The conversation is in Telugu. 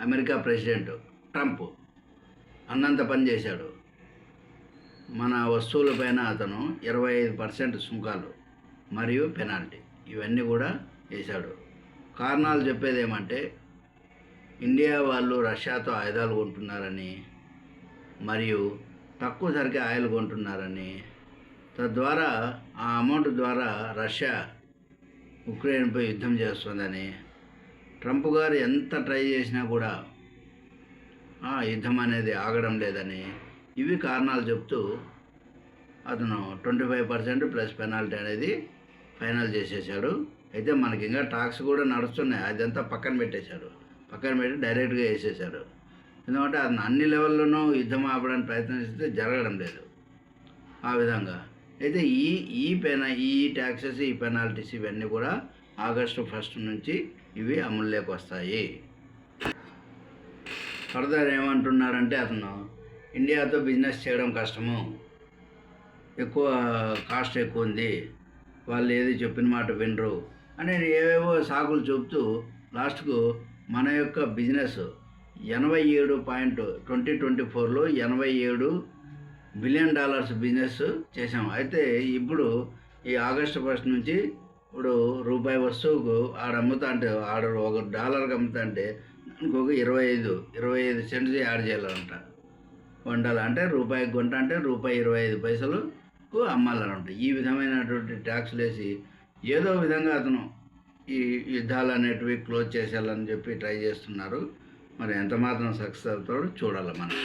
అమెరికా ప్రెసిడెంట్ ట్రంప్ అన్నంత పని చేశాడు. మన వస్తువులపైన అతను ఇరవై ఐదు పర్సెంట్ సుంకాలు మరియు పెనాల్టీ ఇవన్నీ కూడా వేశాడు. కారణాలు చెప్పేది ఏమంటే ఇండియా వాళ్ళు రష్యాతో ఆయుధాలు కొంటున్నారని మరియు తక్కువ ధరకే ఆయిల్ కొంటున్నారని తద్వారా ఆ అమౌంట్ ద్వారా రష్యా ఉక్రెయిన్పై యుద్ధం చేస్తుందని ట్రంప్ గారు ఎంత ట్రై చేసినా కూడా ఆ యుద్ధం అనేది ఆగడం లేదని ఇవి కారణాలు చెప్తూ అతను twenty five percent plus penalty అనేది ఫైనల్ చేసేసాడు. అయితే మనకి ఇంకా టాక్స్ కూడా నడుస్తున్నాయి. అదంతా పక్కన పెట్టేశాడు. పక్కన పెట్టి డైరెక్ట్గా వేసేసాడు ఎందుకంటే అతను అన్ని లెవెల్లోనూ యుద్ధం ఆపడానికి ప్రయత్నిస్తే జరగడం లేదు. ఆ విధంగా. అయితే ఈ ఈ పెన ఈ ట్యాక్సెస్ ఈ పెనాల్టీస్ ఇవన్నీ కూడా ఆగస్టు ఫస్ట్ నుంచి ఇవి అమల్లోకి వస్తాయి. ఫర్దర్ ఏమంటున్నారంటే అతను ఇండియాతో బిజినెస్ చేయడం కష్టము. ఎక్కువ కాస్ట్ ఎక్కువ ఉంది. వాళ్ళు ఏది చెప్పిన మాట వినరు. అని ఏవేవో సాకులు చెబుతూ లాస్ట్కు మన యొక్క బిజినెస్ ఎనభై ఏడు పాయింట్ ట్వంటీ ట్వంటీ ఫోర్లో ఎనభై ఏడు బిలియన్ డాలర్స్ బిజినెస్ చేసాం అయితే ఇప్పుడు ఈ ఆగస్టు ఫస్ట్ నుంచి ఇప్పుడు రూపాయి వస్తువుకు ఆడ అమ్ముతా అంటే ఆడ ఒక డాలర్కి అమ్ముతా అంటే దానికి ఒక ఇరవై ఐదు ఇరవై ఐదు సెంట్స్ యాడ్ చేయాలంట. వండాలి అంటే రూపాయి గుంట అంటే రూపాయి ఇరవై ఐదు పైసలకు అమ్మాలని ఉంటాయి ఈ విధమైనటువంటి ట్యాక్స్లు వేసి ఏదో విధంగా అతను ఈ యుద్ధాలు అనేటివి క్లోజ్ చేసేయాలని చెప్పి ట్రై చేస్తున్నారు. మరి ఎంత మాత్రం సక్సెస్ అవుతాడో చూడాలి మనం.